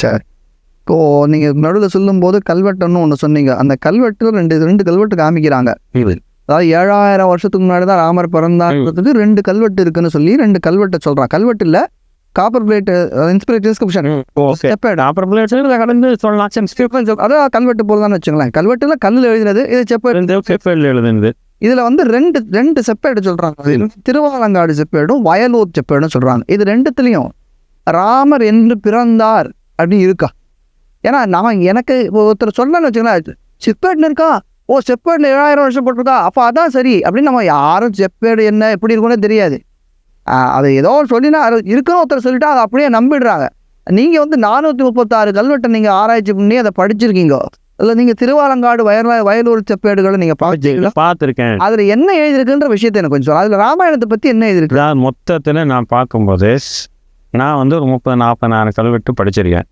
சரி ஸோ நீங்கள் நடுவில் சொல்லும்போது கல்வெட்டுன்னு ஒன்று சொன்னீங்க. அந்த கல்வெட்டு ரெண்டு ரெண்டு கல்வெட்டு காமிக்கிறாங்க. அதாவது ஏழாயிரம் வருஷத்துக்கு முன்னாடி தான் ராமர் பிறந்தாங்கிறதுக்கு ரெண்டு கல்வெட்டு இருக்குன்னு சொல்லி ரெண்டு கல்வெட்டை சொல்கிறான் கல்வெட்டு இல்லை copper plate inspired description copper plate கடந்து சொல்லலாம். அதான் கல்வெட்டு போல் தான் வச்சுங்களேன் கல்வெட்டுல கல்லில் எழுதினது இது செப்பேட் செப்பேட்ல எழுதுனது. இதுல வந்து ரெண்டு ரெண்டு செப்பேடு சொல்றாங்க. அது திருவாலங்காடு செப்பேடும் வயலூர் செப்பேடும் சொல்றாங்க. இது ரெண்டுத்துலயும் ராமர் என்று பிறந்தார் அப்படின்னு இருக்கா? ஏன்னா நான் எனக்கு இப்போ ஒருத்தர் சொல்லணும்னு வச்சுங்களேன் செப்பேடுன்னு இருக்கா? ஓ செப்பேடில் ஏழாயிரம் வருஷம் போட்டிருக்கா? அப்போ அதான் சரி. அப்படின்னு நம்ம யாரும் செப்பேடு என்ன எப்படி இருக்கும்னு தெரியாது. அது ஏதோ சொல்லினா அது இருக்குன்னு ஒருத்தர் சொல்லிட்டா அதை அப்படியே நம்பிடுறாங்க. நீங்கள் வந்து நானூற்றி முப்பத்தாறு கல்வெட்டை நீங்கள் ஆராய்ச்சி பண்ணி அதை படிச்சிருக்கீங்க. இல்லை நீங்கள் திருவாலங்காடு வயல வயலூர் செப்பேடுகளை நீங்கள் பார்த்துருக்கீங்களா? பார்த்துருக்கேன். அதுல என்ன எழுதிருக்குன்ற விஷயத்தை எனக்கு கொஞ்சம். அதுல ராமாயணத்தை பத்தி என்ன எழுதிருக்கு அதாவது மொத்தத்தில் நான் பார்க்கும்போது நான் வந்து ஒரு முப்பது நாற்பதாயிரம் கல்வெட்டு படிச்சிருக்கேன்.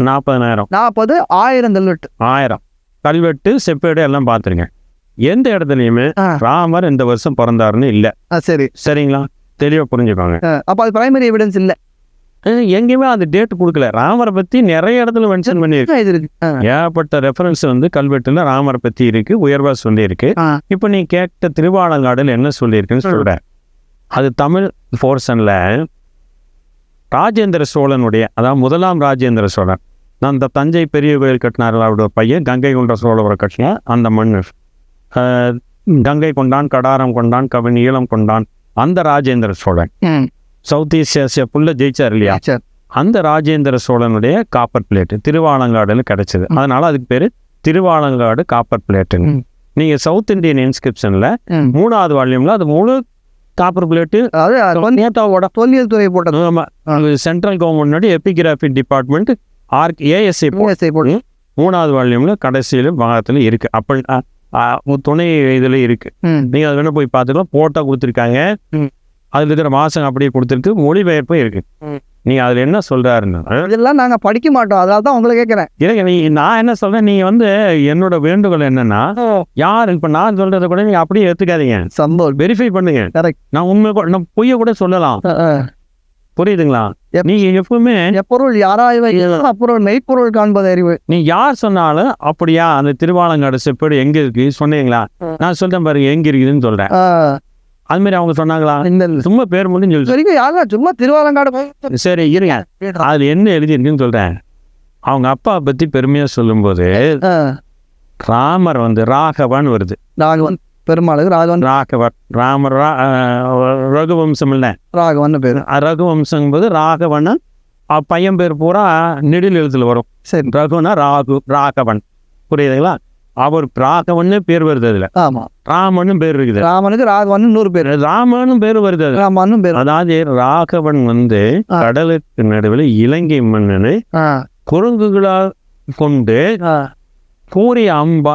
நாற்பதாயிரம் நாற்பது ஆயிரம் கல்வெட்டு ஆயிரம். கல்வெட்டு செப்பேடு எல்லாம் பார்த்துருக்கேன். எந்த இடத்துலையுமே. ராமர் இந்த வருஷம் பிறந்தாருன்னு இல்லை. ஆ, சரி. சரிங்களா? தெளிவாக புரிஞ்சுக்கோங்க. ஆ, அப்ப அது பிரைமரி எவிடன்ஸ் இல்ல. எங்கேயுமே அந்த டேட் கொடுக்கல. ராமரை பத்தி நிறைய இடத்துல மென்ஷன் பண்ணியிருக்கு. ஏகப்பட்ட ரெஃபரன்ஸ் வந்து கல்வெட்டுல ராமரை பத்தி இருக்கு உயர்வா சொல்லியிருக்கு. இப்போ நீ கேட்ட திருவாலங்காடுல என்ன சொல்லியிருக்குன்னு சொல்றேன் அது தமிழ் போர்ஷன்ல ராஜேந்திர சோழனுடைய அதாவது முதலாம் ராஜேந்திர சோழன் நான் இந்த தஞ்சை பெரிய கோயில் கட்டினார் அவரோட பையன் கங்கை கொண்ட சோழவரை கட்டின அந்த அஹ், கங்கை கொண்டான் கடாரம் கொண்டான் கவின் ஈழம் கொண்டான் அந்த Rajendra Cholan. South East Asia புல்ல ஜெயிச்சார். இல்லையா. அந்த ராஜேந்திர சோழனுடைய காப்பர் பிளேட்டு திருவாலங்காடுல கிடைச்சது. அதனால அதுக்கு பேரு திருவாலங்காடு காப்பர் பிளேட்டுன்னு ம். நீங்க சவுத் இந்தியன் இன்ஸ்கிரிப்ஷன்ல. மூணாவது வால்யூம்ல அது முழு காப்பர் பிளேட்டு அதாவது நேதாவோட தொல்லியல் துறை போட்டது ஆமா. Central government epigraphy department arch ASI USA போட்டது மூணாவது வால்யூம்ல கடைசியில பாகத்துல இருக்கு. அப்ப அ, அ, துணை இதுல இருக்கு. ம், நீங்க அது வேணா போய் பார்த்துக்கலாம். போட்டோ கொடுத்துருக்காங்க. அதுல இருக்கிற மாசம் அப்படியே கொடுத்துருக்கு மொழிபெயர்ப்பும் இருக்கு. ம். நீங்க அதுல என்ன சொல்றாருன்னா இதெல்லாம் நாங்க படிக்க மாட்டோம். அதனால தான் உங்களை கேட்கறேன் இல்லைங்க நீ நான் என்ன சொல்றேன் நீங்க வந்து என்னோட வேண்டுகோள் என்னன்னா யார் இப்ப நான் சொல்றதை கூட நீங்க அப்படியே ஏத்துக்காதீங்க. சம்பவம். வெரிஃபை பண்ணுங்க. Correct. நான் உண்மை கூட- நான் பொய்ய கூட சொல்லலாம். புரியுதுங்களா? நீங்க எப்பவுமே எப்பொருள் யாராய்வு அப்பொருள் மெய்ப்பொருள் காண்பது அறிவு. நீ யார் சொன்னாலும் அப்படியா அந்த திருவாலங்காடு செப்பேடு எங்க இருக்கு சொன்னீங்களா. நான் சொல்றேன் பாருங்க எங்க இருக்குதுன்னு சொல்றேன். ஆ, அது மாதிரி அவங்க சொன்னாங்களா? இந்த சும்மா பேர் மட்டும் சொல்லு. வரைக்கும் யாரும் சும்மா திருவாலங்காடு சரி இருங்க. அதுல என்ன எழுதியிருக்குன்னு சொல்றேன். அவங்க அப்பா பத்தி பெருமையா சொல்லும்போது ராமர் வந்து ராகவன் வருது. ராகவன் பெருமாளுக்கு ராகவன். ராகவர் ராமர் ரகுவம்சம் இல்லை. ராகவன் பேரு. ரகுவம்சம் போது ராகவன் பையன் பேர் பூரா நெடில் எழுத்துல வரும். சரி. ரகுனா ராகு ராகவன். புரியுதுங்களா? அவர் ராகவன்னு பேர் வருது அதுல. ஆமா. ராமனும் பேர் இருக்குது. ராமனுக்கு ராகவன் நூறு பேர் ராமனும் பேர் வருது ராமனும் பேர் அதாவது ராகவன் வந்து. கடலுக்கு நடுவில் இலங்கை மன்னனை குரங்குகளால் கொண்டு கூரிய அம்பா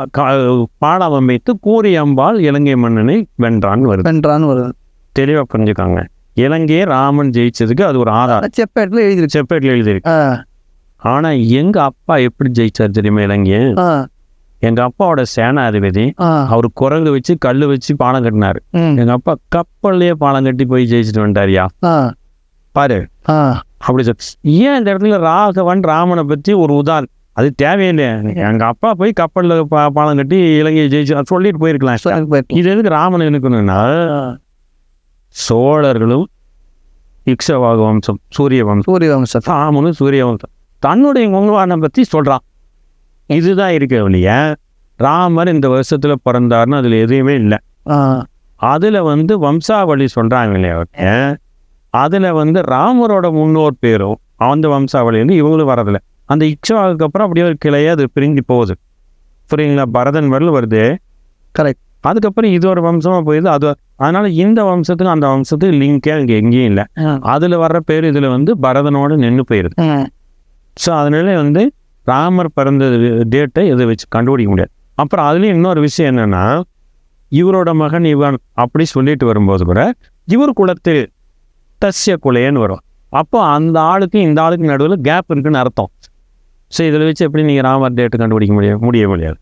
பாடம் அமைத்து கூரிய அம்பாள் இலங்கை மன்னனை வென்றான் வருது. வென்றான்னு வருது. தெளிவா புரிஞ்சுக்காங்க. இலங்கையை ராமன் ஜெயிச்சதுக்கு அது ஒரு ஆதாரம். செப்பேட்டில் எழுதிருக்கு செப்பேட்ல எழுதியிருக்கு. ஆ, ஆனா எங்க அப்பா எப்படி ஜெயிச்சார் தெரியுமா இலங்கையை? எங்க அப்பாவோட சேனாதிபதி அவர் குரங்கு வச்சு கல்லு வச்சு பாலம் கட்டினாரு. எங்க அப்பா கப்பல்லையே பாலம் கட்டி போய் ஜெயிச்சுட்டு வந்துட்டாரியா பாரு. அப்படி சொல் ஏன் இந்த இடத்துல ராகவன் ராமனை பத்தி ஒரு உதாரணம்? அது தேவையில்லை. எங்க அப்பா போய் கப்பல்ல பா- பாலம் கட்டி இலங்கையை ஜெயிச்சு சொல்லிட்டு போயிருக்கலாம். இது எதுக்கு ராமன் ஆ, சோழர்களும் இக்ஷவாக வம்சம் சூரிய வம்சம் சூரிய வம்சம் ராமனும் சூரிய வம்சம் தன்னுடைய முகவானை பத்தி சொல்றான். இதுதான் இருக்கு இல்லையா ராமர் இந்த வருஷத்துல பிறந்தாருன்னு அதுல எதுவுமே இல்லை. அதுல வந்து வம்சாவளி சொல்றாங்க இல்லையா அதுல வந்து ராமரோட முன்னோர் பேரும் அந்த வம்சாவளி வந்து இவங்களும் வரதில்ல. அந்த இக்ஷவாவுக்கு அப்புறம் அப்படியே ஒரு கிளையே அது பிரிஞ்சு போகுது. புரியுங்களா பரதன் வரல வருது. Correct. அதுக்கப்புறம் இது ஒரு வம்சமா போயிடுது. அது அதனால இந்த வம்சத்துக்கு அந்த வம்சத்துக்கு லிங்கே அங்கே எங்கேயும் இல்லை. அதுல வர்ற பேர் இதுல வந்து பரதனோட நின்று போயிருது. ம், ஸோ அதனால வந்து ராமர் பிறந்த டேட்டை இதை வச்சு கண்டுபிடிக்க முடியாது. அப்புறம் அதுலேயும் இன்னொரு விஷயம் என்னன்னா இவரோட மகன் இவன் அப்படி சொல்லிட்டு வரும்போது கூட இவர் குலத்தில் தஸ்ய குலையன்னு வரும். அப்போ அந்த ஆளுக்கு இந்த ஆளுக்கு நடுவில் கேப் இருக்குன்னு அர்த்தம். ஸோ இதில் வச்சு எப்படி நீங்கள் ராமர் டேட்டு கண்டுபிடிக்க முடியும் முடிய முடியாது?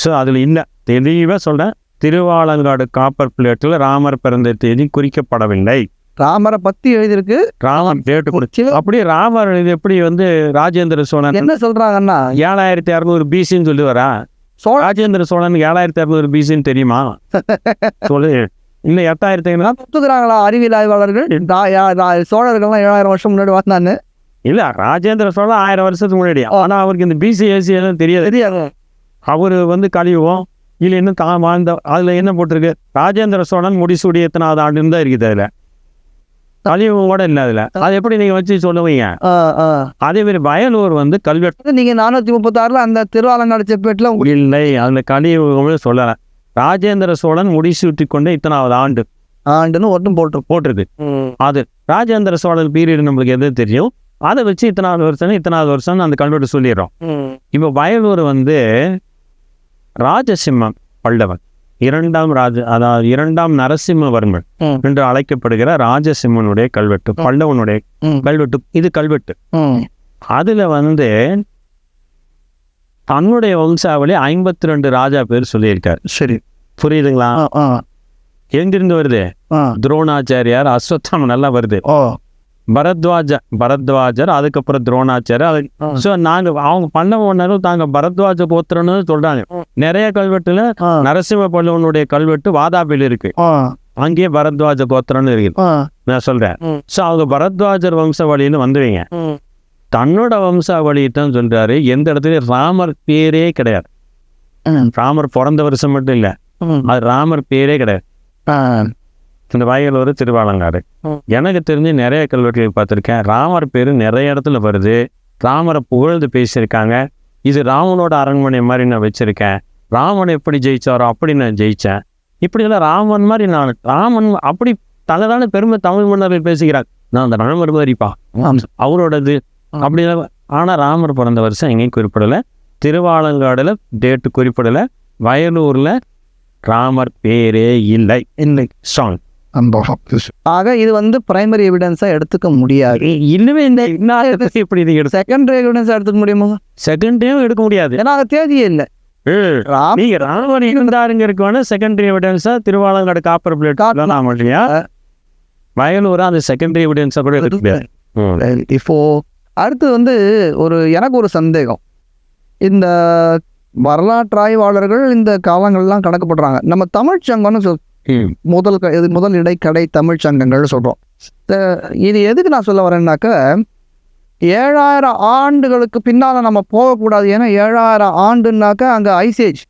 ஸோ அதில் இல்லை. தெளிவாக சொல்கிறேன் திருவாலங்காடு காப்பர் பிளேட்டில் ராமர் பிறந்த தேதி குறிக்கப்படவில்லை. ராமரை பத்தி எழுதியிருக்கு. ராமர் டேட்டு கொடு. சிவ- அப்படியே ராமர் எப்படி வந்து ராஜேந்திர சோழன் என்ன சொல்றாங்கன்னா? ஏழாயிரத்தி அறுநூறு பிசின்னு சொல்லுவாரா சோழ ராஜேந்திர சோழன் ஏழாயிரத்தி அறுநூறு பிசின்னு தெரியுமா? சொல்லு. இல்லை எட்டாயிரத்தி ஐநூறு? ஒத்துக்கிறாங்களா? அறிவியல் ஆய்வாளர்கள்? சோழர்கள்லாம் ஏழாயிரம் வருஷம் முன்னாடி வாழ்ந்தான்னு. இல்ல ராஜேந்திர சோழன் ஆயிரம் வருஷத்துக்கு முன்னாடி ஆனா அவருக்கு இந்த பிசி ஏசி எல்லாம் தெரியாது. தெரியாது. அவர் வந்து கலியுகம் இல்லை இன்னும் தான் வாழ்ந்த அதுல என்ன போட்டிருக்கு? ராஜேந்திர சோழன் முடிசூடி எத்தனாவது ஆண்டுன்னு தான் இருக்குது அதுல. கலியுகம் கூட இல்லை அதுல. அது எப்படி நீங்க வச்சு சொல்லுவீங்க. அதே மாதிரி வயலூர் வந்து கல்வெட்டு நீங்க நானூத்தி முப்பத்தாறுல அந்த திருவாலங்காடு செப்பேட்டுல இல்லை அதுல கலியுகம்னு சொல்லல. ராஜேந்திர சோழன் முடிசூட்டி கொண்டு இத்தனாவது ஆண்டு ஆண்டுன்னு ஒட்டும் போட்டிருப்போம் போட்டிருக்கு. அது ராஜேந்திர சோழன் பீரியட் நம்மளுக்கு எது தெரியும்? அதை வச்சு இத்தனாவது வருஷம் இத்தனாவது வருஷம் அந்த கல்வெட்டு சொல்லிடுறோம். இப்போ வயலூர் வந்து ராஜசிம்மம் பல்லவன் இரண்டாம் ராஜ அதாவது இரண்டாம் நரசிம்மவர்மன். என்று அழைக்கப்படுகிற ராஜசிம்மனுடைய கல்வெட்டு பல்லவனுடைய. கல்வெட்டு இது கல்வெட்டு. அதுல வந்து தன்னுடைய வம்சாவளி ஐம்பத்தி ரெண்டு ராஜா பேர் சொல்லியிருக்காரு. சரி. புரியுதுங்களா? எங்கிருந்து வருது. துரோணாச்சாரியார் அஸ்வத்தாமன் நல்லா வருது. பரத்வாஜ பரத்வாஜர் அதுக்கப்புறம் துரோணாச்சாரியர் அது. ஸோ நாங்க அவங்க பண்ணவனரும் தாங்க பரத்வாஜ கோத்திரம்னு சொல்றாங்க நிறைய கல்வெட்டுல நரசிம்ம பல்லவனுடைய கல்வெட்டு வாதாபில் இருக்கு அங்கேயே பரத்வாஜ கோத்திரம்னு இருக்கு. நான் சொல்றேன். ஸோ அவங்க பரத்வாஜர் வம்சாவளின்னு வந்துவீங்க ம். தன்னோட வம்சாவளி தான் சொல்றாரு எந்த இடத்துலயும் ராமர் பேரே கிடையாது. ராமர் பிறந்த வருஷம் மட்டும் இல்ல. அது ராமர் பேரே கிடையாது. இந்த வயலூர் திருவாலங்காடு. எனக்கு தெரிஞ்சு நிறைய கல்வெட்டுகள் பார்த்துருக்கேன். ராமர் பேர் நிறைய இடத்துல வருது. ராமரை புகழ்ந்து பேசியிருக்காங்க. இது ராமனோட அரண்மனை மாதிரி நான் வச்சிருக்கேன். ராமன் எப்படி ஜெயிச்சாரோ அப்படி நான் ஜெயிச்சேன். இப்படியெல்லாம் ராமன் மாதிரி நான் ராமன் அப்படி தலைதான பெருமை தமிழ் மன்னர்கள் பேசுகிறாங்க நான் அந்த ராமர் மாதிரிப்பா. அவரோடது. அப்படி ஆனால் ராமர் பிறந்த வருஷம் எங்கேயும் குறிப்பிடலை. திருவாலங்காடுல டேட்டு குறிப்பிடலை. வயலூர்ல ராமர் பேரே இல்லை. இல்லை. சாங் ஆக இது வந்து பிரைமரி எவிடன்ஸா எடுத்துக்க முடியாது. இந்த இன்னும் இப்படி இது எடுத்து செகண்டரி எவிடன்ஸா எடுத்துக்க முடியுமா? செகண்ட் டைம் எடுக்க முடியாது. ஏன்னா அது தேதியே இல்லை. ராமர் இருந்தாருங்கிறதுக்கு வேணா செகண்டரி எவிடன்ஸா திருவாலங்காடு காப்பர் பிளேட் காட்டலாம். நாம இல்லையா வயலூரா அது செகண்டரி எவிடன்ஸா கூட எடுக்க. இப்போ அடுத்து வந்து ஒரு எனக்கு ஒரு சந்தேகம். இந்த வரலாற்று ஆய்வாளர்கள் இந்த காலங்கள்லாம் கணக்குப்படுறாங்க நம்ம தமிழ்ச் சங்கம்னு சொல். முதல் க- இது முதல் இடைக்கடை தமிழ்ச் சங்கங்கள்னு சொல்கிறோம் இது எதுக்கு நான் சொல்ல வரேன்னாக்க ஏழாயிரம் ஆண்டுகளுக்கு பின்னால் நம்ம போகக்கூடாது. ஏன்னா ஏழாயிரம் ஆண்டுனாக்க அங்கே ஐசேஜ்.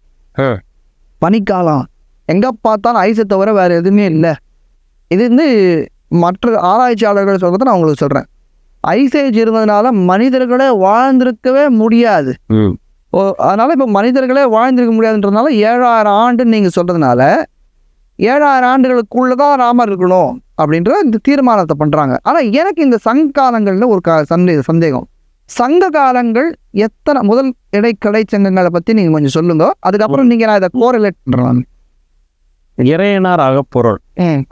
பனிக்காலம். எங்கே பார்த்தாலும் ஐஸை தவிர வேறு எதுவுமே இல்லை. இது வந்து மற்ற ஆராய்ச்சியாளர்கள் சொல்கிறத நான் உங்களுக்கு சொல்கிறேன் ஐசேஜ் இருந்ததுனால மனிதர்களே வாழ்ந்திருக்கவே முடியாது. அதனால் இப்போ மனிதர்களே வாழ்ந்திருக்க முடியாதுன்றதுனால ஏழாயிரம் ஆண்டுன்னு நீங்கள் சொல்கிறதுனால ஏழாயிரம் ஆண்டுகளுக்குள்ளே தான் ராமர் இருக்கணும் அப்படின்ற இந்த தீர்மானத்தை பண்ணுறாங்க ஆனால் எனக்கு இந்த சங்க காலங்களில் ஒரு க சந்தே சந்தேகம். சங்க காலங்கள் எத்தனை முதல் இடைக்கடை சங்கங்களை பற்றி நீங்கள் கொஞ்சம் சொல்லுங்க. அதுக்கப்புறம் நீங்கள் நான் இதை கோரிலேட் பண்ணுறேன் இறையனார் அகப்பொருள்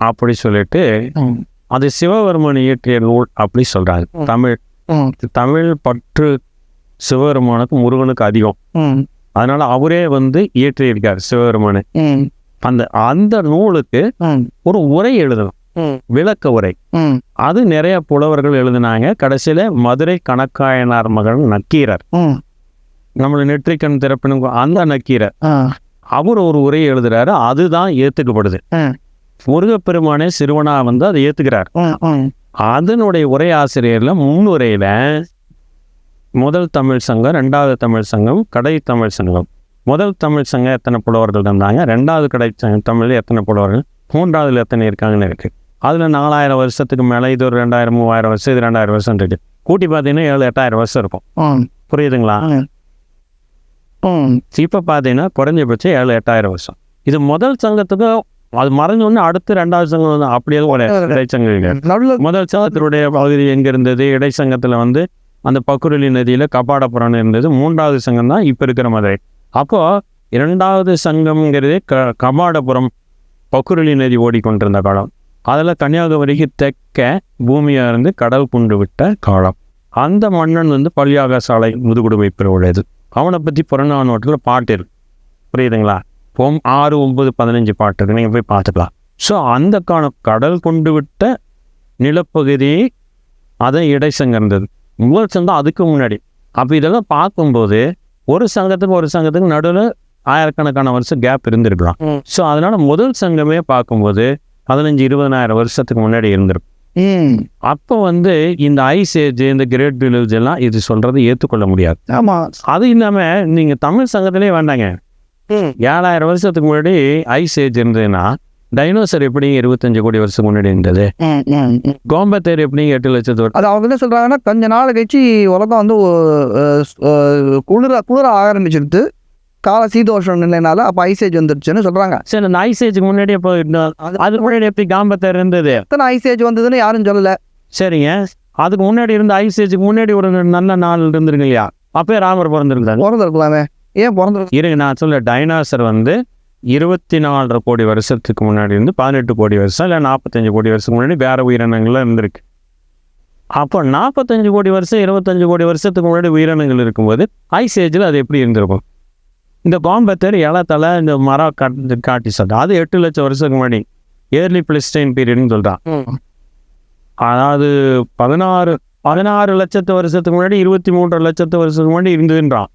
அப்படி சொல்லிட்டு அது சிவபெருமன் இயற்றிய நூல் அப்படி சொல்றாங்க. தமிழ். தமிழ் பற்று சிவபெருமானுக்கு முருகனுக்கு அதிகம். அதனால அவரே வந்து இயற்றியிருக்கார் சிவபெருமானு. அந்த அந்த நூலுக்கு ஒரு உரை எழுதணும். விளக்க உரை. அது நிறைய புலவர்கள் எழுதினாங்க. கடைசியில மதுரை கணக்காயனார் மகன் நக்கீரர். நம்மள நெற்றிக்கண் திறப்பினும் அந்த நக்கீரர். அவர் ஒரு உரை எழுதுறாரு. அதுதான் ஏத்துக்கப்படுது. முருகப்பெருமானே சிறுவனா வந்து அதை ஏத்துக்கிறார். அதனுடைய உரை ஆசிரியர்ல முன்னுரையில முதல் தமிழ் சங்கம் ரெண்டாவது தமிழ் சங்கம் கடை தமிழ் சங்கம். முதல் தமிழ் சங்கம் எத்தனை புலவர்கள் இருந்தாங்க? ரெண்டாவது கடை சங்கம் தமிழ்ல எத்தனை புலவர்கள்? மூன்றாவதுல எத்தனை இருக்காங்கன்னு இருக்கு. அதுல நாலாயிரம் வருஷத்துக்கு மேல இது ஒரு ரெண்டாயிரம் மூவாயிரம் வருஷம் இது ரெண்டாயிரம் வருஷம் இருக்கு. கூட்டி பார்த்தீங்கன்னா ஏழு எட்டாயிரம் வருஷம் இருக்கும். புரியுதுங்களா? இப்போ பார்த்தீங்கன்னா குறைஞ்சபட்சம் ஏழு எட்டாயிரம் வருஷம். இது முதல் சங்கத்துக்கு அது மறைஞ்சோடனே அடுத்து ரெண்டாவது சங்கம் வந்து அப்படியே ஒரு இடைச்சங்கம் முதல் சங்கத்தினுடைய பகுதி எங்கே இருந்தது? இடைச்சங்கத்தில் வந்து அந்த பக்குருளி நதியில் கபாடபுரம் இருந்தது. மூன்றாவது சங்கம் தான் இப்போ இருக்கிற மதுரை. அப்போது இரண்டாவது சங்கம்ங்கிறது க கபாடபுரம் பக்குருளி நதி ஓடிக்கொண்டிருந்த காலம். அதில் கன்னியாகுமரிக்கு தெற்க பூமியாக இருந்து கடல் கொண்டு விட்ட காலம். அந்த மன்னன் வந்து பள்ளியாக சாலை முதுகுடுமை பிறவுடையது. அவனை பற்றி புறநானூற்றில் பாட்டு இருக்கு. புரியுதுங்களா? போம் ஆறு ஒம்பது பதினஞ்சு பாட்டு இருக்கு. நீங்கள் போய் பார்த்துக்கலாம். ஸோ அந்த காலம் கடல் கொண்டு விட்ட நிலப்பகுதி அதை இடைசங்கம் இருந்தது முதல் சங்கம் அதுக்கு முன்னாடி. அப்போ இதெல்லாம் பார்க்கும்போது ஒரு சங்கத்துக்கு ஒரு சங்கத்துக்கு நடுவில் ஆயிரக்கணக்கான வருஷம் கேப் இருந்திருக்கலாம். ஸோ அதனால முதல் சங்கமே பார்க்கும்போது பதினஞ்சு இருபதனாயிரம் வருஷத்துக்கு முன்னாடி இருந்திருக்கும். அப்போ வந்து இந்த ஐஸ் ஏஜ் இந்த கிரேட் வில்லேஜ் எல்லாம் இது சொல்றது ஏற்றுக்கொள்ள முடியாது. ஆமா. அது இல்லாமல் நீங்கள் தமிழ் சங்கத்திலே வேண்டாங்க. ஏழாயிரம் வருஷத்துக்கு முன்னாடி ஐஸ் ஏஜ் இருந்ததுன்னா டைனோசர் எப்படி இருபத்தஞ்சு கோடி வருஷத்துக்கு முன்னாடி இருந்தது. கோம்பத்தேர் எப்படி எட்டு லட்சத்து வருஷம் அது அவங்க என்ன சொல்றாங்கன்னா கொஞ்ச நாள் கழிச்சு உலகம் வந்து குளிர குளிர ஆரம்பிச்சிருது கால சீதோஷம் நிலைனால அப்போ ஐசேஜ் வந்துருச்சுன்னு சொல்றாங்க. சரி அந்த ஐஸ் ஏஜுக்கு முன்னாடி? அது- அதுக்கு முன்னாடி எப்படி காம்பத்தேர் இருந்தது? எத்தனை ஐசேஜ் வந்ததுன்னு யாரும் சொல்லல. சரிங்க. அதுக்கு முன்னாடி இருந்த ஐஸ் ஏஜுக்கு முன்னாடி ஒரு நல்ல நாள் இருந்திருக்கு இல்லையா? அப்பயே ராமர் பிறந்திருக்காங்க பிறந்திருக்கலாமே. ஏன் பிறந்திருக்கு இருங்க நான் சொல்ல டைனாசர் வந்து இருபத்தி நாலரை கோடி வருஷத்துக்கு முன்னாடி இருந்து பதினெட்டு கோடி வருஷம் இல்லை நாற்பத்தஞ்சு கோடி வருஷத்துக்கு முன்னாடி வேற உயிரினங்கள்லாம் இருந்திருக்கு. அப்போ நாற்பத்தஞ்சு கோடி வருஷம் இருபத்தஞ்சு கோடி வருஷத்துக்கு முன்னாடி உயிரினங்கள் இருக்கும்போது ஐஸ் ஏஜில் அது எப்படி இருந்திருக்கும்? இந்த பாம்பத்தர் இலத்தலை இந்த மரம் காட்டு காட்டி சொல்கிறேன் அது எட்டு லட்சம் வருஷத்துக்கு முன்னாடி ஏர்லி பிளிஸ்டைன் பீரியட்னு சொல்கிறான் அதாவது பதினாறு பதினாறு லட்சத்து வருஷத்துக்கு முன்னாடி இருபத்தி மூன்று லட்சத்து வருஷத்துக்கு முன்னாடி இருந்ததுன்றான்.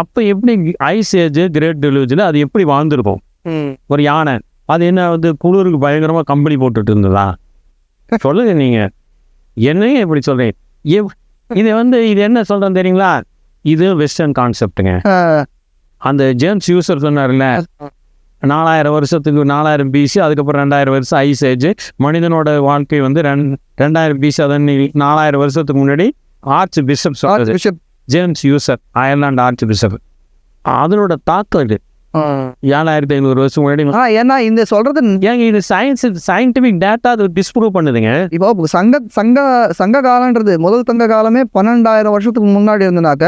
அப்போ எப்படி ஐஸ் ஏஜ் கிரேட் டெலிவரியில் அது எப்படி வாழ்ந்திருக்கும்? ஒரு யானை. அது என்ன வந்து குளிருக்கு பயங்கரமாக கம்பளி போட்டுட்டு இருந்ததா? சொல்லுங்க நீங்கள் என்னையும் இப்படி சொல்கிறேன் இது வந்து இது என்ன சொல்கிறேன் தெரியுங்களா? இது வெஸ்டர்ன் கான்செப்ட்டுங்க அந்த ஜேம்ஸ் யூசர் சொன்னார்ல நாலாயிரம் வருஷத்துக்கு நாலாயிரம் பிசி அதுக்கப்புறம் ரெண்டாயிரம் வருஷம் ஐஸ் ஏஜ் மனிதனோட வாழ்க்கை வந்து ரெண் ரெண்டாயிரம் பிசி அதன் நாலாயிரம் வருஷத்துக்கு முன்னாடி arch bishop bishop James Ussher Ireland arch bishop அதனோட தாக்கம் இது. ஏழாயிரத்தி ஐநூறு வருஷம் முன்னாடி ஏன்னா இந்த சொல்றது ஏங்க இது சயின்ஸ் சயின்டிஃபிக் டேட்டா அது டிஸ்ப்ரூவ் பண்ணுதுங்க. இப்போ சங்க சங்க சங்க காலன்றது முதல் சங்க காலமே பன்னெண்டாயிரம் வருஷத்துக்கு முன்னாடி இருந்தனாக்க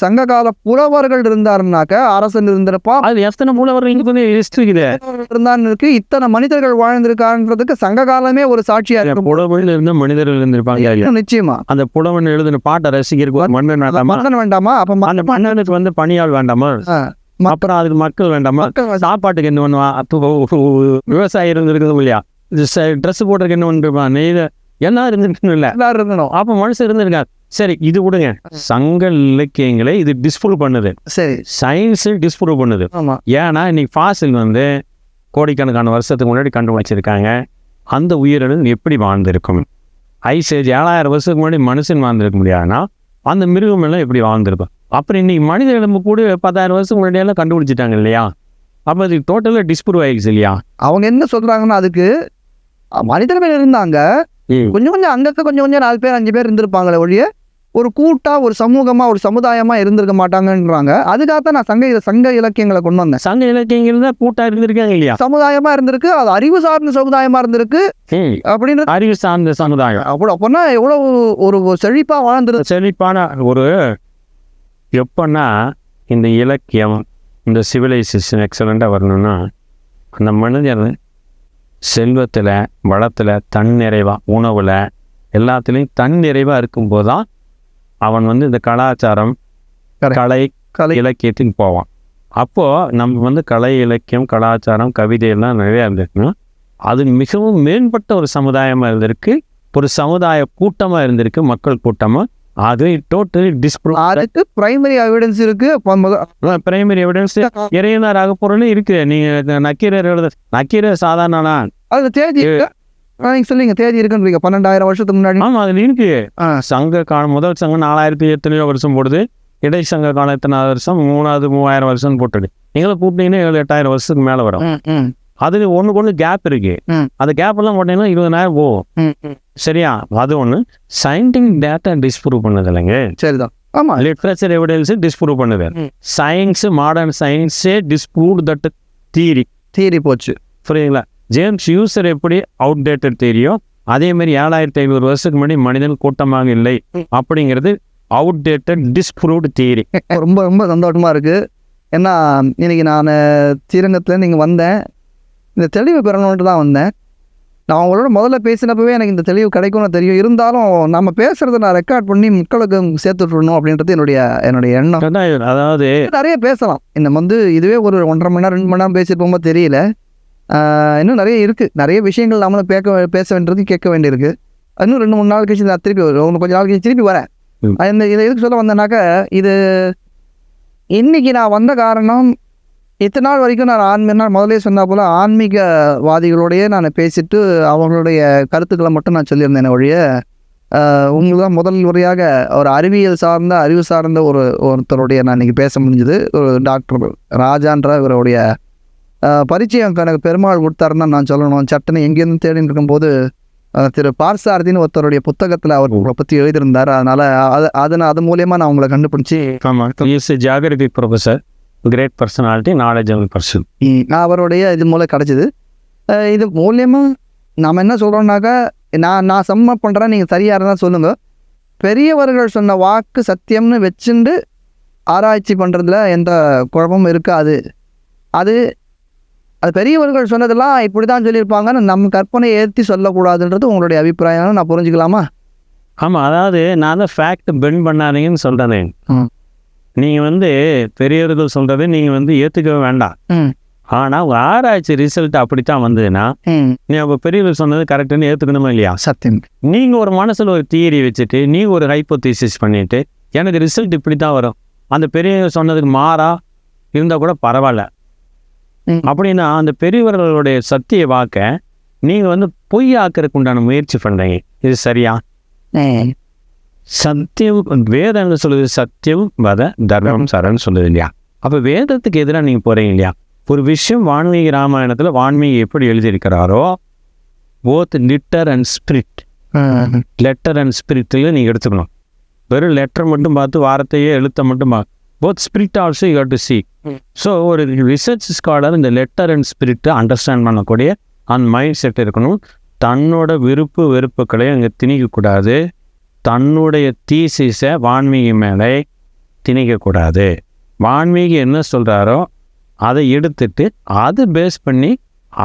சங்க கால புலவர்கள் இருந்தாருனாக்க அரசன் இருந்திருப்பா. அது எத்தனை இது இருந்தான்னு இருக்கு இத்தனை மனிதர்கள் வாழ்ந்திருக்கான்றதுக்கு சங்க காலமே ஒரு சாட்சியா இருக்கு புலவர்கள் இருந்த மனிதர்கள் இருந்திருப்பாங்க? நிச்சயமா. அந்த புலவன் எழுதின பாட்டை ரசிக்கிறதுக்கு மன்னன் வேண்டாமா? மன்னன் வேண்டாமா? அப்ப அந்த மன்னனுக்கு வந்து பணியாள் வேண்டாமா? அப்புறம் அதுக்கு மக்கள் வேண்டாமா? சாப்பாட்டுக்கு என்ன பண்ணுவான் விவசாயி இருந்திருக்குது இல்லையா? ட்ரெஸ் போடுறதுக்கு என்ன பண்ணுவான் நெய்த எல்லாம் இருந்திருக்கணும் இல்லை? எல்லாரும் இருக்கணும் அப்போ மனுஷன் இருந்திருக்காங்க சரி இது விடுங்க. சங்க இலக்கியங்களை இது டிஸ்ப்ரூவ் பண்ணுது. சரி. சயின்ஸு டிஸ்ப்ரூவ் பண்ணுது. ஆமா. ஏன்னா இன்னைக்கு ஃபாசில் வந்து கோடிக்கணக்கான வருஷத்துக்கு முன்னாடி கண்டுபிடிச்சிருக்காங்க. அந்த உயிரினம் எப்படி வாழ்ந்திருக்கும்? ஐஸ் ஏஜ் ஏழாயிரம் வருஷத்துக்கு முன்னாடி மனுஷன் வாழ்ந்திருக்க முடியாதுன்னா அந்த மிருகம் எல்லாம் எப்படி வாழ்ந்திருக்கும்? அப்புறம் இன்னைக்கு மனித எலும்பு கூட பத்தாயிரம் வருஷத்துக்கு முன்னாடி எல்லாம் கண்டுபிடிச்சிட்டாங்க இல்லையா? அப்போ அது டோட்டலாக டிஸ்ப்ரூவ் ஆயிடுச்சு இல்லையா? அவங்க என்ன சொல்றாங்கன்னா அதுக்கு மனிதர்கள் இருந்தாங்க. கொஞ்சம் கொஞ்சம் அங்கக்க கொஞ்சம் கொஞ்சம் நாலு பேர் அஞ்சு பேர் இருந்திருப்பாங்களே ஒழிய ஒரு கூட்டா ஒரு சமூகமா ஒரு சமுதாயமா இருந்திருக்க மாட்டாங்கன்றாங்க. அதுக்காகத்தான் நான் சங்க சங்க இலக்கியங்களை கொண்டு வந்தேன். சங்க இலக்கியங்கள் தான் கூட்டாக இருந்திருக்காங்க இல்லையா? சமுதாயமா இருந்திருக்கு அது அறிவு சார்ந்த சமுதாயமா இருந்திருக்கு அப்படின்னு அறிவு சார்ந்த சமுதாயம். அவ்வளோ அப்போனா எவ்வளவு ஒரு ஒரு செழிப்பா வாழ்ந்துரு செழிப்பான ஒரு எப்பன்னா இந்த இலக்கியம் இந்த சிவிலைசேஷன் எக்ஸலண்ட்டாக வரணும்னா அந்த மனிதன் செல்வத்தில் வளத்தில் தன் நிறைவாக உணவில் எல்லாத்துலேயும் தன் நிறைவாக இருக்கும்போது தான் அவன் வந்து இந்த கலாச்சாரம். கலை கலை இலக்கியத்துக்கு போவான். அப்போது நம்ம வந்து கலை இலக்கியம் கலாச்சாரம் கவிதை எல்லாம் நிறையா இருந்திருக்குன்னா அது மிகவும் மேம்பட்ட ஒரு சமுதாயமாக இருந்திருக்கு. ஒரு சமுதாய கூட்டமாக இருந்திருக்கு மக்கள் கூட்டமாக அது டோட்டலி டிஸ்ப்ரூவ் அதுக்கு பிரைமரி எவிடன்ஸ் இருக்கு. பிரைமரி எவிடன்ஸ் இறையனார் அகப்பொருளும் இருக்கு நீங்கள் நக்கீரர் எழுத நக்கீரர் சாதாரணனா அது தேதி இருக்கு. ஆ, நீங்க சொல்லுங்க தேதி இருக்குன்றீங்க பன்னெண்டாயிரம் வருஷத்துக்கு முன்னாடி. ஆமாம் அதில் இருக்கு. சங்க காலம் முதல் சங்கம் நாலாயிரத்தி எத்தனையோ வருஷம் போடுது. இடைச்சங்க காலம் எத்தனாவது வருஷம்? மூணாவது மூவாயிரம் வருஷம் போட்டுடு. நீங்களும் கூப்பிட்டீங்கன்னா ஏழு எட்டாயிரம் வருஷத்துக்கு மேலே வரும். ம், ம், அது ஒன்றுக்கு ஒன்று கேப் இருக்கு. அந்த கேப் எல்லாம் போட்டீங்கன்னா இருபதாயிரம் போகும். சரியா? அது ஒன்று சயின்டிஃபிக் டேட்டா டிஸ்ப்ரூவ் பண்ணுது இல்லைங்க. சரிதான். ஆமா. லிட்ரேச்சர் எவிடன்ஸ் டிஸ்ப்ரூவ் பண்ணுது. சயின்ஸ் மாடர்ன் சயின்ஸே டிஸ்ப்ரூவ் தட் தியரி தீரி. போச்சு. புரியுங்களா ஜேம்ஸ் யூசர் எப்படி அவுடேட்டட் தெரியும்? அதே மாதிரி ஏழாயிரத்தி ஐநூறு வருஷத்துக்கு முன்னாடி மனிதன் கூட்டமாக இல்லை. அப்படிங்கிறது அவுடேட்டட் டிஸ்ப்ரூவ்டு தியரி ரொம்ப ரொம்ப சந்தோஷமா இருக்கு. ஏன்னா இன்னைக்கு நான் ஸ்ரீரங்கத்துல நீங்க வந்தேன். இந்த தெளிவு பெறணுன்ட்டு தான் வந்தேன். நான் அவங்களோட முதல்ல பேசினப்பவே எனக்கு இந்த தெளிவு கிடைக்கும்னு தெரியும். இருந்தாலும் நம்ம பேசுகிறத நான் ரெக்கார்ட் பண்ணி மக்களுக்கு சேர்த்து விட்டுறணும் அப்படின்றது என்னுடைய என்னுடைய எண்ணம். அதாவது நிறைய பேசலாம். இந்த வந்து இதுவே ஒரு ஒன்றரை மணி நேரம் ரெண்டு மணி நேரம் பேசிட்டு போகும்போது தெரியல. இன்னும் நிறைய இருக்குது நிறைய விஷயங்கள் நம்மளும் பேக்க பேச வேண்டியது கேட்க வேண்டியிருக்கு. இன்னும் ரெண்டு மூணு நாள் கழிச்சு நான் திருப்பி இன்னும் கொஞ்சம் நாள் கழிச்சு திருப்பி வரேன். இந்த இதை எதுக்கு சொல்ல வந்தேன்னாக்கா இது இன்னைக்கு நான் வந்த காரணம் இத்தனை நாள் வரைக்கும் நான் ஆன்மீக நான் முதலே சொன்னா போல் ஆன்மீகவாதிகளோடயே நான் பேசிட்டு அவங்களுடைய கருத்துக்களை மட்டும் நான் சொல்லியிருந்தேன் ஒழிய உங்களுக்கு தான் முதல் முறையாக ஒரு அறிவியல் சார்ந்த அறிவு சார்ந்த ஒரு ஒருத்தருடைய நான் இன்னைக்கு பேச முடிஞ்சது. ஒரு டாக்டர் ராஜான்ற இவருடைய பரிச்சயம் எனக்கு பெருமாள் கொடுத்தாருன்னு நான் சொல்லணும். சட்டுன்னு எங்கேருந்து தேடின்னு இருக்கும்போது திரு பார்சாரதின்னு ஒருத்தருடைய புத்தகத்தில் அவர் உங்களை பற்றி எழுதியிருந்தார். அதனால் அது அது நான் அது மூலியமாக நான் உங்களை கண்டுபிடிச்சி is geography professor great personality knowledgeable person நான் அவருடைய இது மூலம் கிடச்சிது. இது மூலியமாக நாம் என்ன சொல்கிறோம்னாக்கா நான் நான் சம்ம பண்ணுறேன் நீங்கள் சரியாக இருந்தால் சொல்லுங்கள் பெரியவர்கள் சொன்ன வாக்கு சத்தியம்னு வச்சுண்டு ஆராய்ச்சி பண்ணுறதுல எந்த குழப்பமும் இருக்காது. அது அது பெரியவர்கள் சொன்னதெல்லாம் இப்படி தான் சொல்லியிருப்பாங்கன்னு நம்ம கற்பனை ஏற்றி சொல்லக்கூடாதுன்றது உங்களுடைய அபிப்பிராயம். நான் புரிஞ்சுக்கலாமா? ஆமாம் அதாவது நான் தான் ஃபேக்ட் பெண்ட் பண்ணாதீங்கன்னு சொல்கிறேனே. நீங்கள் வந்து பெரியவர்கள் சொல்கிறத நீங்கள் வந்து ஏற்றுக்கவே வேண்டாம். ஆனால் உங்கள் ஆராய்ச்சி ரிசல்ட் அப்படித்தான் வந்ததுன்னா நீ அப்போ பெரியவர்கள் சொன்னது கரெக்டுன்னு ஏற்றுக்கணுமா இல்லையா? சத்தியம். நீங்கள் ஒரு மனசில் ஒரு தியரி வச்சுட்டு நீ ஒரு ஹைப்போதீசிஸ் பண்ணிட்டு எனக்கு ரிசல்ட் இப்படி தான் வரும். அந்த பெரியவங்க சொன்னதுக்கு மாறா இருந்தால் கூட பரவாயில்ல. அப்படின்னா அந்த பெரியவர்களுடைய சத்திய வாக்க நீங்கள் வந்து பொய் ஆக்கிறதுக்கு உண்டான முயற்சி பண்ணுறீங்க இது சரியா? சத்தியம் வேதம் என்ன சொல்லுது சத்தியம் வத தர்மம் சரண் சொல்லுது இல்லையா? அப்போ வேதத்துக்கு எதிராக நீங்கள் போகிறீங்க இல்லையா? ஒரு விஷயம் வான்மீகி ராமாயணத்தில் வான்மீகி எப்படி எழுதியிருக்கிறாரோ both letter and spirit letter and ஸ்பிரிட்டில் நீங்கள் எடுத்துக்கணும். வெறும் லெட்டர் மட்டும் பார்த்து வார்த்தையே எழுத்தை மட்டும் பார்த்து both spirit also you do see. So ஒரு ரிசர்ச் ஸ்காலர் இந்த லெட்டர் அண்ட் ஸ்பிரிட்டை அண்டர்ஸ்டாண்ட் பண்ணக்கூடிய அந்த மைண்ட் செட் இருக்கணும். தன்னோட விருப்பு வெறுப்புகளை அங்கே திணிக்கக்கூடாது தன்னுடைய தீசிஸை வான்மீகி மேலே திணிக்கக்கூடாது வான்மீகி என்ன சொல்கிறாரோ அதை எடுத்துட்டு அது பேஸ் பண்ணி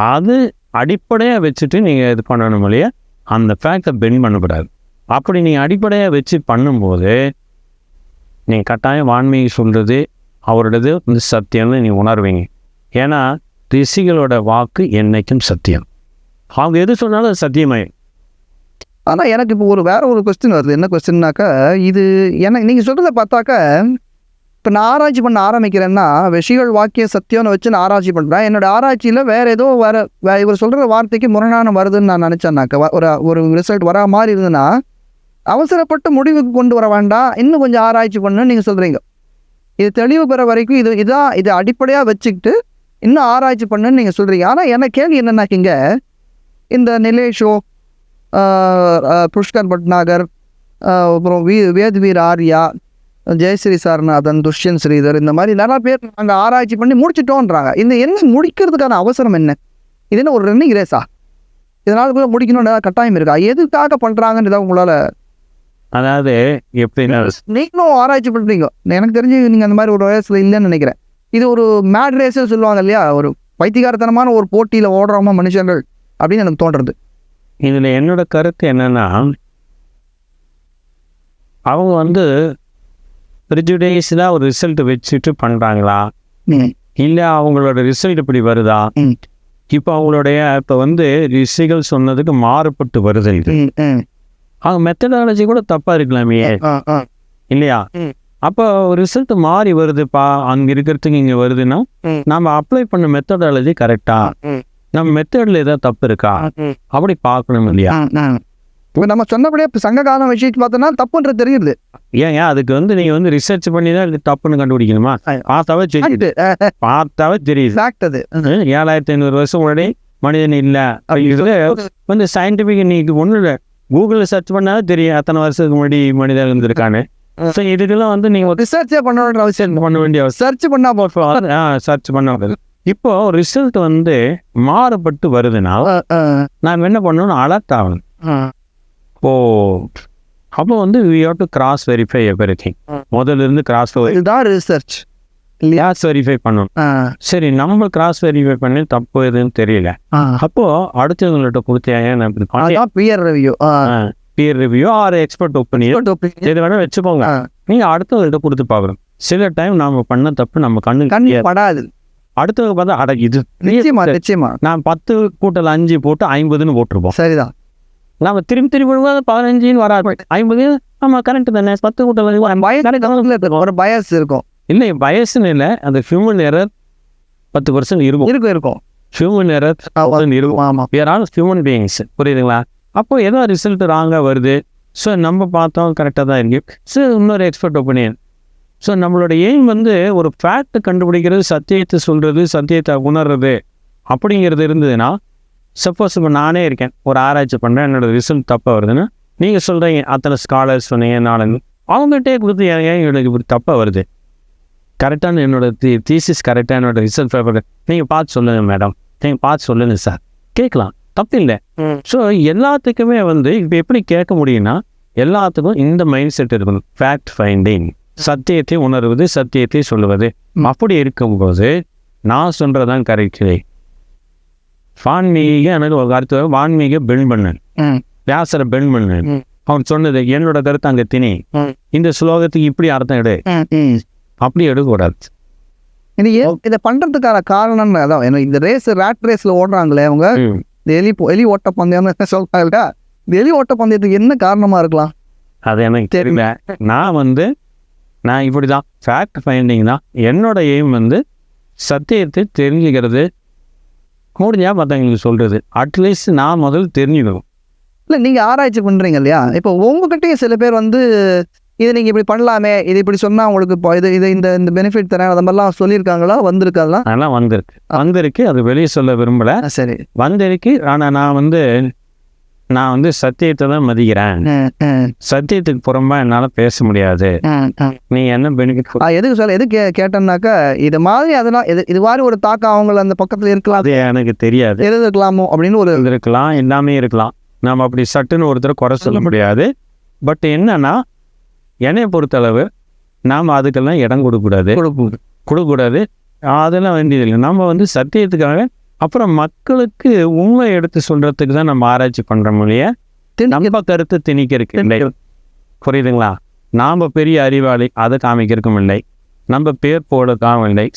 அது அடிப்படையாக வச்சுட்டு நீங்கள் இது பண்ணணும் இல்லையா? அந்த ஃபேக்டை பெண்ட் பண்ணக்கூடாது. அப்படி நீங்கள் அடிப்படையாக வச்சு பண்ணும்போது நீங்கள் கட்டாயம் வான்மையை சொல்கிறது அவரோடது வந்து சத்தியம்னு நீ உணர்வீங்க. ஏன்னா ரிஷிகளோட வாக்கு என்னைக்கும் சத்தியம். அவங்க எது சொன்னாலும் அது சத்தியமாயிடும் ஆனால் எனக்கு இப்போ ஒரு வேறு ஒரு கொஸ்டின் வருது. என்ன கொஸ்டின்னாக்கா இது எனக்கு நீங்கள் சொல்கிறத பார்த்தாக்கா இப்போ நான் ஆராய்ச்சி பண்ண ஆரம்பிக்கிறேன்னா விஷயங்கள் வாக்கிய சத்தியம்னு வச்சு நான் ஆராய்ச்சி பண்ணுறேன் என்னோடய ஆராய்ச்சியில் வேறு ஏதோ வேறு வே இவர் சொல்கிற வார்த்தைக்கு முரணான வருதுன்னு நான் நினச்சேன்னாக்கா ஒரு ஒரு ரிசல்ட் வரா மாதிரி இருந்ததுன்னா அவசரப்பட்டு முடிவுக்கு கொண்டு வர வேண்டாம் இன்னும் கொஞ்சம் ஆராய்ச்சி பண்ணுன்னு நீங்கள் சொல்கிறீங்க இது தெளிவு பெற வரைக்கும் இது இதான் இதை அடிப்படையாக வச்சுக்கிட்டு இன்னும் ஆராய்ச்சி பண்ணுன்னு நீங்கள் சொல்கிறீங்க ஆனால் என்ன கேள்வி என்னன்னாக்கிங்க இந்த நிலேஷோ புஷ்கர் பட்நாகர் அப்புறம் வீ வேதவீர் ஆர்யா ஜெயஸ்ரீ சாரநாதன் துஷ்யந்த் ஸ்ரீதர் இந்த மாதிரி நிறைய பேர் நாங்கள் ஆராய்ச்சி பண்ணி முடிச்சிட்டோன்றாங்க. இந்த என்ன முடிக்கிறதுக்கான அவசரம் என்ன? இது என்ன ஒரு ரன்னிங் ரேஸா இதனால் கூட முடிக்கணும்னு கட்டாயம் இருக்கா? எதுக்காக பண்ணுறாங்கன்னு ஏதாவது உங்களால் அதாவது எப்படின்னா நீங்களும் ஆராய்ச்சி பண்ணுறீங்க எனக்கு தெரிஞ்சு நீங்கள் அந்த மாதிரி ஒரு வயசில் இல்லைன்னு நினைக்கிறேன். இது ஒரு மேட் ரேஸே சொல்லுவாங்க இல்லையா? ஒரு பைத்தியகாரத்தனமான ஒரு போட்டியில் ஓடுறோமா மனுஷங்கள் அப்படின்னு எனக்கு தோன்றுறது இதில் என்னோட கருத்து என்னன்னா அவங்க வந்து ப்ரிஜுடைஸ்டாக ஒரு ரிசல்ட் வச்சுட்டு பண்ணுறாங்களா இல்லை அவங்களோட ரிசல்ட் இப்படி வருதா. இப்போ அவங்களுடைய இப்போ வந்து ரிஷிகள் சொன்னதுக்கு மாறுபட்டு வருது இது. அவங்க மெத்தடாலஜி கூட தப்பாக இருக்கலாமே. இல்லையா. அப்போ ரிசல்ட் மாறி வருதுப்பா அங்கே இருக்கிறதுக்கு இங்கே வருதுன்னா. நம்ம அப்ளை பண்ண மெத்தடாலஜி கரெக்டா. நம்ம மெத்தடில் ஏதாவது தப்பு இருக்கா? அப்படி பார்க்கணும் இல்லையா? இப்போ நம்ம சொன்னபடியே இப்போ சங்க காலம் விஷயத்தை பார்த்தோன்னா தப்புன்றது தெரியுது. ஏன் ஏன்? அதுக்கு வந்து நீங்கள் வந்து ரிசர்ச் பண்ணி தான் தப்புன்னு கண்டுபிடிக்கணுமா? பார்த்தாவே தெரியுது. பார்த்தாவே தெரியுது. ஃபேக்ட் அது. ஏழாயிரத்தி ஐநூறு வருஷம் முன்னாடி மனிதன் இல்லை. வந்து சயின்டிஃபிக் இன்னைக்கு ஒன்றும் இல்லை. கூகுளில் சர்ச் பண்ணாலும் தெரியும். அத்தனை வருஷத்துக்கு முன்னாடி மனிதன் இருந்திருக்கான்னு. ஸோ இதுக்கெல்லாம் வந்து நீங்கள் ரிசர்ச்சே பண்ணணுன்ற அவசியம் பண்ண வேண்டிய சர்ச் பண்ணா போதும். ஆ சர்ச் பண்ண வருது இப்போ ரிசல்ட் வந்து மாறுபட்டு வருதுன்னா நான் என்ன பண்ணணும்? அலர்ட் ஆகணும். ஓ அப்போ வந்து we have to cross verify everything. முதல்ல இருந்து கிராஸ் இதுதான் ரிசர்ச் கிராஸ் வெரிஃபை பண்ணணும். சரி நம்ம கிராஸ் வெரிஃபை பண்ணி தப்பு எதுன்னு தெரியல. அப்போ அடுத்தவங்கள்ட்ட அதான் peer review peer review or expert opinion இது வேணா வச்சுக்கோங்க. நீங்க அடுத்தவங்கள்ட்ட கொடுத்து பார்க்கணும். சில டைம் நாம பண்ண தப்பு நம்ம கண்ணு கண் தெரியாது. படாது. அடுத்தவங்க பார்த்தா அட இது நிச்சயமா நிச்சயமா. நான் பத்து கூட்டல் அஞ்சு போட்டு ஐம்பதுன்னு போட்டிருப்போம். சரிதான். நாம திரும்பி திரும்பி பதினஞ்சுன்னு வராது. ஐம்பது ஆமா கரெக்ட் தானே. பத்து கூட்டல். பயஸ் ஒரு பயஸ் இருக்கும். இல்லை வயசுன்னு இல்லை அந்த ஹியூமன் எரர் பத்து பர்சன்ட் இருக்கும். இருக்கும் இருக்கும். ஹியூமன் எரர் இருக்கும். ஆமா. we are all human beings புரியுதுங்களா? அப்போ ஏதோ ரிசல்ட் ராங்காக வருது. ஸோ நம்ம பார்த்தோம் கரெக்டாக தான் இருக்கு. ஸோ இன்னொரு எக்ஸ்பர்ட் ஒப்பீனியன் ஸோ நம்மளோட எய்ம் வந்து ஒரு ஃபேக்ட் கண்டுபிடிக்கிறது சத்தியத்தை சொல்கிறது சத்தியத்தை உணர்றது அப்படிங்கிறது இருந்ததுன்னா சப்போஸ் இப்போ நானே இருக்கேன் ஒரு ஆராய்ச்சி பண்ணுறேன் என்னோட ரிசல்ட் தப்பாக வருதுன்னா நீங்கள் சொல்கிறீங்க அத்தனை ஸ்காலர்ஸ் சொன்னீங்க நானும். அவங்ககிட்டே கொடுத்து ஏன் எனக்கு இப்படி தப்பாக வருது? கரெக்டான என்னோட தீ தீசிஸ் கரெக்டாக என்னோட ரிசல்ட் பேப்பர் நீங்கள் பார்த்து சொல்லுங்கள் மேடம் நீங்கள் பார்த்து சொல்லுங்கள் சார் கேட்கலாம். தப்பு இல்லை. ஸோ எல்லாத்துக்குமே வந்து இப்போ எப்படி கேட்க முடியும்னா எல்லாத்துக்கும் இந்த மைண்ட் செட் இருக்கணும் ஃபேக்ட் ஃபைண்டிங் சத்தியத்தை உணர்வது சத்தியத்தை சொல்லுவது. அப்படி இருக்கும்போது நான் சொல்கிறதான் கரெக்டு வான்மீக எனக்கு ஒரு கருத்து வான்மீக பெண் பண்ணு. ம். வியாசரை பெண் பண்ணு. அவன் சொன்னது என்னோட கருத்து அங்கே திணி. இந்த ஸ்லோகத்துக்கு இப்படி அர்த்தம் எடு. அப்படி எடுக்கக்கூடாது. இது ஏன் இதை பண்றதுக்கான காரணம் அதான். எனக்கு இந்த ரேஸ் ரேட் ரேஸ்ல ஓடுறாங்களே அவங்க. இந்த எலி எலி ஓட்ட பந்தயம்னு சொல்றாங்க இந்த எலி ஓட்ட பந்தயத்துக்கு என்ன காரணமா இருக்கலாம்? அது எனக்கு தெரியல. நான் வந்து நான் இப்படி தான் ஃபேக்ட் ஃபைண்டிங் தான். என்னோட எய்ம் வந்து சத்தியத்தை தெரிஞ்சுக்கிறது. முடிஞ்சா மற்றவங்களுக்கு சொல்கிறது அட்லீஸ்ட் நான் முதல்ல தெரிஞ்சுக்கணும். இல்ல நீங்க ஆராய்ச்சி பண்றீங்க இல்லையா? இப்போ உங்ககிட்டயும் சில பேர் வந்து இது நீங்க இப்படி பண்ணலாமே இது இப்படி சொன்னா உங்களுக்கு இப்போ இது இது இந்த இந்த பெனிஃபிட் தரேன் அந்த மாதிரிலாம் சொல்லியிருக்காங்களா? வந்திருக்காங்களா? அதெல்லாம் வந்திருக்கு. வந்திருக்கு அது வெளியே சொல்ல விரும்பலை. சரி. வந்திருக்கு ஆனால் நான் வந்து நான் வந்து சத்தியத்தை தான் மதிக்கிறேன். சத்தியத்துக்கு புறம்பா என்னால் பேச முடியாது. நீ என்ன பெனிஃபிட் எதுக்கு சொல்ல எது கே கேட்டேன்னாக்கா இது மாதிரி அதெல்லாம் இது இது மாதிரி ஒரு தாக்கம் அவங்கள அந்த பக்கத்துல இருக்கலாம். அது எனக்கு தெரியாது. எது இருக்கலாமோ அப்படின்னு ஒரு இருக்கலாம் எல்லாமே இருக்கலாம். நாம் அப்படி சட்டுன்னு ஒருத்தர் குறை சொல்ல முடியாது. பட் என்னன்னா என்னைய பொறுத்தளவு நாம் அதுக்கெல்லாம் இடம் கொடுக்கக்கூடாது. கொடுக்கக்கூடாது. அதெல்லாம் வேண்டியதில்லை நம்ம வந்து சத்தியத்துக்காக அப்புறம் மக்களுக்கு உண்மை எடுத்து சொல்கிறதுக்கு தான் நம்ம ஆராய்ச்சி பண்ணுற மொழிய நம்ம கருத்து திணிக்கிறதுக்கு இல்லை. புரியுதுங்களா? நாம் பெரிய அறிவாளி அதை காமிக்கிறதுக்கும் இல்லை. நம்ம பேர் போடுறதுக்காகவும் இல்லை.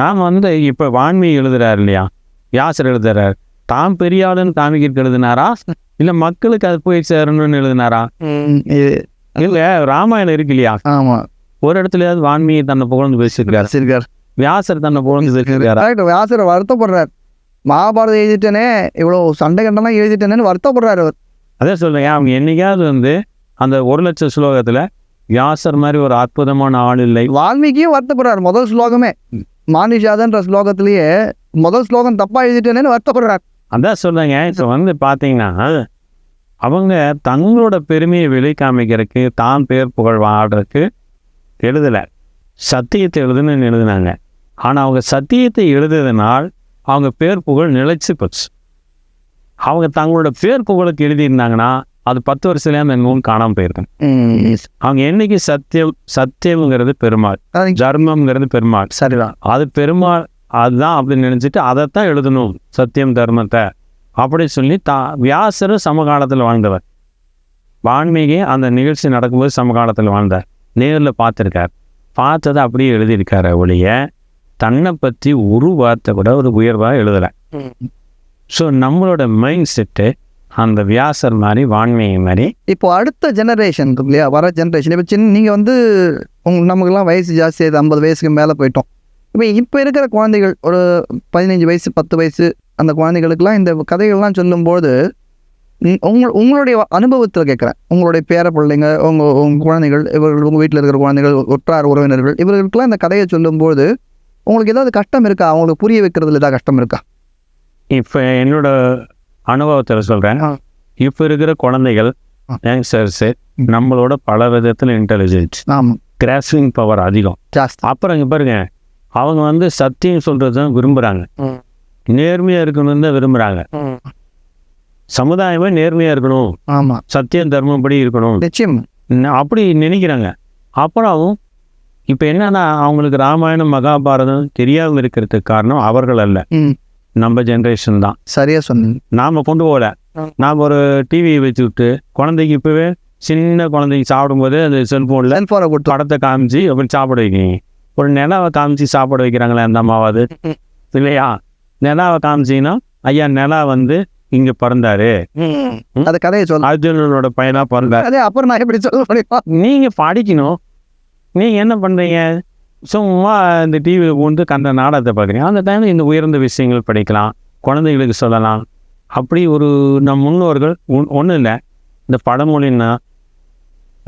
நாம் வந்து இப்போ வான்மீ எழுதுறாரு இல்லையா? வியாசர் எழுதுறாரு. தாம் பெரிய ஆளுன்னு காமிக்கிறதுக்கு எழுதினாரா? இல்லை மக்களுக்கு அது போய் சேரணும்னு எழுதினாரா? இல்லை ராமாயணம் இருக்கு இல்லையா? ஆமா. ஒரு இடத்துலயாவது வான்மீகி தன்னை புகழ்ந்து பேசியிருக்காரு. வச்சிருக்கார் வியாசர் தன்னை புகழ்ந்து பேசியிருக்காரா. வியாசர் வருத்தப்படுறார். மகாபாரதம் எழுதிட்டேனே இவ்வளோ சண்டை கண்டெல்லாம் எழுதிட்டேனேன்னு வருத்தப்படுறாரு அவர். அதே சொல்றேன் அவங்க என்னைக்காவது வந்து அந்த ஒரு லட்சம் ஸ்லோகத்துல வியாசர் மாதிரி ஒரு அற்புதமான ஆள் இல்லை. வால்மீகியும் வருத்தப்படுறார் முதல் ஸ்லோகமே. மானிஷாதன்ற ஸ்லோகத்திலேயே முதல் ஸ்லோகம் தப்பா எழுதிட்டேனேன்னு வருத்தப்படுறார். அதான் சொல்றேங்க இப்போ வந்து பார்த்தீங்கன்னா அவங்க தங்களோட பெருமையை வெளி காமிக்கிறதுக்கு தான் பேர் புகழ் வாடுறதுக்கு எழுதலை. சத்தியத்தை எழுதுன்னு எழுதுனாங்க. ஆனால் அவங்க சத்தியத்தை எழுதுறதுனால் அவங்க பேர் புகழ் நிலைச்சு போச்சு. அவங்க தங்களோட பேர் புகழுக்கு எழுதியிருந்தாங்கன்னா அது பத்து வருஷத்துலேயே அந்த நூல் காணாமல் போயிருக்கும். அவங்க என்னைக்கு சத்தியம் சத்தியம்ங்கிறது பெருமாள் தர்மம்ங்கிறது பெருமாள். சரிதான். அது பெருமாள் அதுதான் அப்படின்னு நினச்சிட்டு அதைத்தான் எழுதணும் சத்தியம் தர்மத்தை. அப்படி சொல்லி தா வியாசரும் சமகாலத்தில் வாழ்ந்தவர். வான்மீகி அந்த நிகழ்ச்சி நடக்கும்போது சமகாலத்தில் வாழ்ந்தார். நேரில் பார்த்துருக்கார். பார்த்ததை அப்படியே எழுதியிருக்காரு ஒழிய தன்னை பற்றி ஒரு வார்த்தை கூட ஒரு உயர்வாக எழுதலை. ஸோ நம்மளோட மைண்ட் செட்டு அந்த வியாசர் மாதிரி வான்மீகி மாதிரி. இப்போ அடுத்த ஜெனரேஷன் இருக்கு இல்லையா வர ஜெனரேஷன் இப்போ சின்ன நீங்கள் வந்து உங்க நமக்குலாம் வயசு ஜாஸ்தி ஆகுது ஐம்பது வயசுக்கு மேலே போயிட்டோம். இப்போ இப்போ இருக்கிற குழந்தைகள் ஒரு பதினஞ்சு வயசு பத்து வயசு அந்த குழந்தைகளுக்கெல்லாம் இந்த கதைகள்லாம் சொல்லும்போது உங்- உங்க உங்களுடைய அனுபவத்தில் கேட்குறேன். உங்களுடைய பேர பிள்ளைங்க உங்கள் உங்கள் குழந்தைகள் இவர்கள் உங்கள் வீட்டில் இருக்கிற குழந்தைகள் உற்றார் உறவினர்கள் இவர்களுக்கெல்லாம் இந்த கதையை சொல்லும்போது உங்களுக்கு ஏதாவது கஷ்டம் இருக்கா? அவங்களுக்கு புரிய வைக்கிறதுல ஏதாவது கஷ்டம் இருக்கா? இப்போ என்னோட அனுபவத்தில் சொல்கிறேன். இப்போ இருக்கிற குழந்தைகள். யங்ஸ்டர்ஸு நம்மளோட பல விதத்தில் இன்டெலிஜென்ஸ் ஆமாம் கிராஸ்பிங் பவர் அதிகம். அப்புறம் இங்கே பாருங்க அவங்க வந்து சத்தியம் சொல்கிறது தான் விரும்புகிறாங்க. நேர்மையாக இருக்கணும்னு தான் விரும்புகிறாங்க சமுதாயமே நேர்மையாக இருக்கணும். ஆமாம் சத்தியம் தர்மப்படி இருக்கணும். நிச்சயம். அப்படி நினைக்கிறாங்க. அப்புறம் இப்போ என்னன்னா அவங்களுக்கு ராமாயணம் மகாபாரதம் தெரியாமல் இருக்கிறதுக்கு காரணம் அவர்கள் அல்ல. நம்ம ஜென்ரேஷன் தான். சரியா சொன்னீங்க. நாம் கொண்டு போகல. நாம் ஒரு டிவியை வச்சு விட்டு குழந்தைக்கு இப்போவே சின்ன குழந்தைக்கு சாப்பிடும்போது அந்த செல்ஃபோனில் செல்ஃபோனை கொடுத்து படத்தை காமிச்சு அப்படி சாப்பிட வைக்கிறீங்க ஒரு நிலாவை காமிச்சு சாப்பிட வைக்கிறாங்களே அந்த அம்மாவாது. இல்லையா? நிலாவை காமிச்சிங்கன்னா ஐயா நிலா வந்து இங்கே பிறந்தாரு. அது கதையை சொல்ல அர்ஜுனனோட பையனாக பிறந்தாரு. அதே அப்புறம் நான் எப்படி சொல்ல முடியுமா? நீங்கள் படிக்கணும். நீங்கள் என்ன பண்ணுறீங்க சும்மா இந்த டிவியில் வந்து கண்ட நாடகத்தை பார்க்குறீங்க. அந்த டைமில் இந்த உயர்ந்த விஷயங்கள் படிக்கலாம். குழந்தைகளுக்கு சொல்லலாம். அப்படி ஒரு நம் முன்னோர்கள் ஒன்றும் இல்லை. இந்த பழமொழின்னா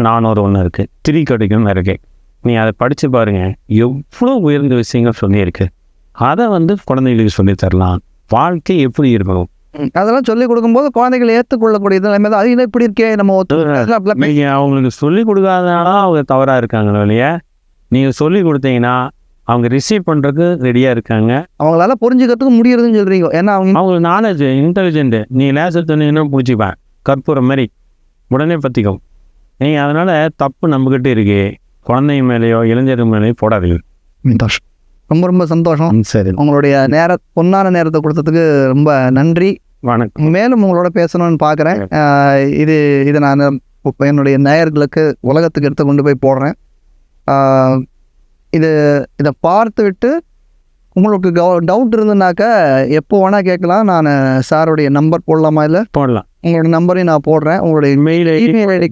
நானூறு ஒன்று இருக்குது திரி கடிக்கணும் இருக்குது நீ அதை படித்து பாருங்க. எவ்வளோ உயர்ந்த விஷயங்கள் சொல்லியிருக்கு. அதை வந்து குழந்தைகளுக்கு சொல்லித் தரலாம். வாழ்க்கை எப்படி இருக்கணும். அதெல்லாம் சொல்லி கொடுக்கும்போது குழந்தைகள் ஏற்றுக்கொள்ளக்கூடிய நிலைமை தான். அது இது இப்படி இருக்கே நம்ம நீங்கள் அவங்களுக்கு சொல்லி கொடுக்காதனால அவங்க தவறாக இருக்காங்க இல்லையா? நீங்கள் சொல்லி கொடுத்தீங்கன்னா அவங்க ரிசீவ் பண்ணுறதுக்கு ரெடியாக இருக்காங்க. அவங்களால புரிஞ்சுக்கிறதுக்கு முடியறதுன்னு சொல்றீங்க. ஏன்னா அவங்க அவங்களுக்கு நாலேஜ் இன்டெலிஜென்ட்டு நீ லேசர் சொன்னீங்கன்னா பிடிச்சிப்பேன் கற்பூரம் மாதிரி. உடனே பற்றிக்கும் நீங்கள் அதனால் தப்பு நம்மக்கிட்ட இருக்கு. குழந்தைங்க மேலேயோ இளைஞர்கள் மேலேயோ போடாதீங்க. ரொம்ப ரொம்ப சந்தோஷம். சரி. உங்களுடைய நேர பொன்னான நேரத்தை கொடுத்ததுக்கு ரொம்ப நன்றி. வணக்கம். மேலும் உங்களோட பேசணும்னு பார்க்குறேன் இது இதை நான் என்னுடைய நேயர்களுக்கு உலகத்துக்கு எடுத்து கொண்டு போய் போடுறேன். இது இதை பார்த்து விட்டு உங்களுக்கு டவுட் இருந்ததுனாக்கா எப்போ வேணால் கேட்கலாம். நான் சாருடைய நம்பர் போடலாமா இல்லை? போடலாம். உங்களோட நம்பரையும் நான் போடுறேன். உங்களுடைய mail ID email ID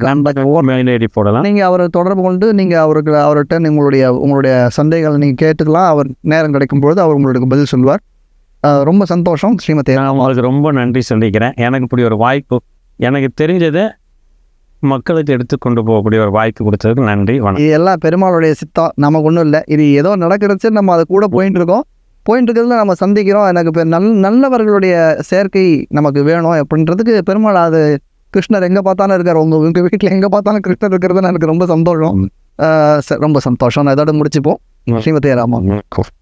mail ID போடலாம். நீங்கள் அவரை தொடர்பு கொண்டு நீங்கள் அவருக்கு அவர்கிட்ட உங்களுடைய உங்களுடைய சந்தேகங்களை நீங்கள் கேட்டுக்கலாம். அவர் நேரம் கிடைக்கும் பொழுது அவர் உங்களுக்கு பதில் சொல்வார் ரொம்ப சந்தோஷம் ஸ்ரீமதி. நான் உங்களுக்கு ரொம்ப நன்றி சொல்லிக்கிறேன். எனக்கு இப்படி ஒரு வாய்ப்பு எனக்கு தெரிஞ்சதை மக்களுக்கு எடுத்து கொண்டு போகக்கூடிய ஒரு வாய்ப்பு கொடுத்ததுக்கு நன்றி வணக்கம். இது எல்லாம் பெருமாளுடைய சித்தம். நமக்கு ஒன்றும் இல்லை. இது ஏதோ நடக்கிறச்சு நம்ம அது கூட போயிட்டு இருக்கோம். போயிட்டு இருக்கிறதுல நம்ம சந்திக்கிறோம். எனக்கு நல் நல்லவர்களுடைய சேர்க்கை நமக்கு வேணும் அப்படின்றதுக்கு பெருமாள் அது கிருஷ்ணர் எங்கே பார்த்தாலும் இருக்கார். உங்கள் உங்கள் வீட்டில் எங்கே பார்த்தாலும் கிருஷ்ணர் இருக்கிறது எனக்கு ரொம்ப சந்தோஷம். ரொம்ப சந்தோஷம். நான் இதோட முடிச்சுப்போம். ஸ்ரீமதி வணக்கம்